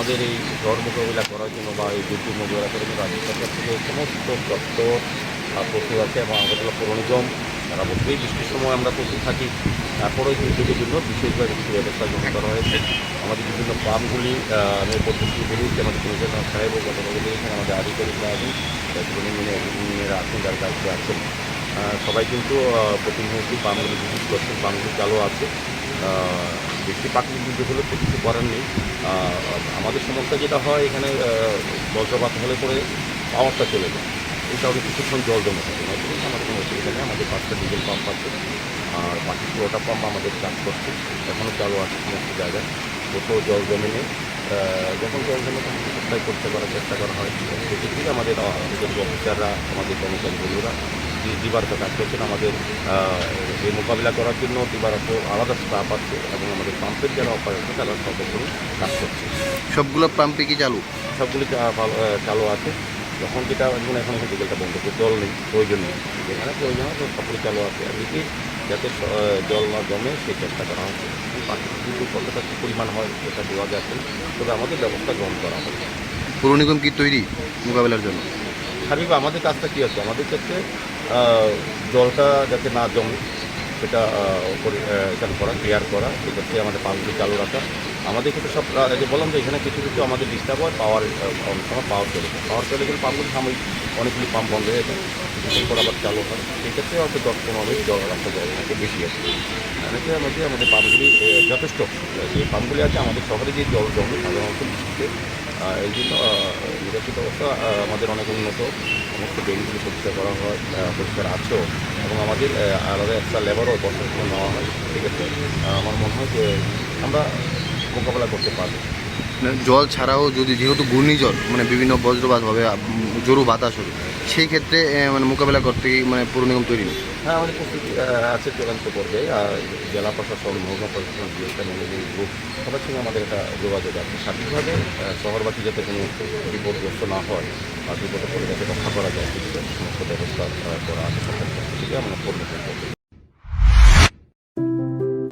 আমাদের এই ঝড় মোকাবিলা করার জন্য বা এই দুর্যোগ মোকাবিলা করার জন্য রাজ্য সরকার থেকে সমস্ত দপ্তর প্রস্তুত আছে এবং আমাদের পৌর নিগম সারা বছরই বৃষ্টির সময় আমরা প্রস্তুত থাকি। তারপরেও দুর্যোগের জন্য বিশেষভাবে কিছু ব্যবস্থা গ্রহণ করা হয়েছে। আমাদের বিভিন্ন পাম্পগুলি আমি পদ্ধতি বলি যে আমাদের কমিশনার সাহেব ও গতকাল এখানে আমাদের আধিকারিকরা আছেন। ইঞ্জিনিয়ার আছেন যার কাছে আছেন। সবাই কিন্তু আহ, প্রতিনিয়তই পাম্পগুলি ভিজিট করছেন পাম্পগুলি চালু আছে। বেশি প্রাকৃতিক দুর্যোগ হলে তো কিছু করার নেই। আমাদের সমস্যা যেটা হয় এখানে বজ্রপাত হলে পরে পাওয়ারটা চলে যায়। এই কারণে কিছুক্ষণ জল জমে থাকে। কিন্তু আমাদের কোনো অসুবিধা নেই আমাদের পাঁচটা ডিজেল পাম্প আছে। আর বাকি পুরোটা পাম্প আমাদের কাজ করছে। এখনও চালু আছে সমস্ত জায়গায়। কোথাও জল জমে নেই। যখন জল জমে তখন সাপ্লাই করতে করার চেষ্টা করা হয়। সেক্ষেত্রে আমাদের অফিসাররা আমাদের কর্মচারী বন্ধুরা দিবারত কাজ করছেন। আমাদের এই মোকাবিলা করার জন্য দিবারত আলাদা স্টাফ আছে এবং আমাদের পাম্পের যারা অপারেটর তারা সর্বক্ষণ কাজ করছে। সবগুলো পাম্পে কি চালু? সবগুলি চালু আছে। যখন যেটা যেমন এখন এখানে বিকেলটা বন্ধ করে জল নেই প্রয়োজন নেই। যেখানে প্রয়োজন হয় সবগুলি চালু আছে। আর এদিকে যাতে জল না জমে সেই চেষ্টা করা হচ্ছে। প্রাকৃতিক কতটা কী পরিমাণ হয় সেটা দেওয়া যাচ্ছে। তবে আমাদের ব্যবস্থা গ্রহণ করা হবে। পৌর নিগম কি তৈরি মোকাবেলার জন্য? স্বাভাবিক আমাদের কাজটা কী আছে? আমাদের ক্ষেত্রে জলটা যাতে না জমে, সেটা এখানে করা ক্লিয়ার করা। সেক্ষেত্রে আমাদের পাম্পগুলি চালু রাখা। আমাদের ক্ষেত্রে সব যে বললাম যে এখানে কিছু কিছু আমাদের ডিস্টার্ব হয় পাওয়ার অনেক সময় পাওয়ার চলে যায়। পাওয়ার চলে গেলে পাম্পগুলি সাময়িক অনেকগুলি পাম্প বন্ধ হয়ে যায়। কিছুক্ষণ পর আবার চালু হয়। সেক্ষেত্রে হয়তো দশ পনেরো মিনিট জল রাখা জল থাকে বেশি আছে। অনেকের মধ্যে আমাদের পাম্পগুলি যথেষ্ট। যে পাম্পগুলি আছে, আমাদের শহরে যে জল জমে, সাধারণত বৃষ্টিতে এই জন্য আহ, অবস্থা আমাদের অনেক উন্নত। সমস্ত ডেঙ্গুগুলি পরিষ্কার করা হয় পরিষ্কার আছেও এবং আমাদের আলাদা একটা লেবারও বছর সময় নেওয়া হয় সেক্ষেত্রে আমার মনে হয় যে আমরা মোকাবেলা করতে পারব। মানে জল ছাড়াও যদি যেহেতু ঘূর্ণিঝড় মানে বিভিন্ন বজ্রপাত হবে জোরু বাতাস হবে সেই ক্ষেত্রে মানে মোকাবেলা করতে মানে পৌর নিগম তৈরি নেই। হ্যাঁ আমাদের প্রস্তুতি আছে চূড়ান্ত পর্যায়ে। আর জেলা প্রশাসন, মহকুমা প্রশাসন জিএসটা ম্যানেজিং গ্রুপ সবার সঙ্গে আমাদের একটা যোগাযোগ আছে। সার্বিকভাবে শহরবাসী যাতে কোনো বিপদগ্রস্ত না হয় আর বিপদে পড়ে যাতে রক্ষা করা যায় সমস্ত ব্যবস্থা করা আছে। সরকারের পক্ষ থেকে আমরা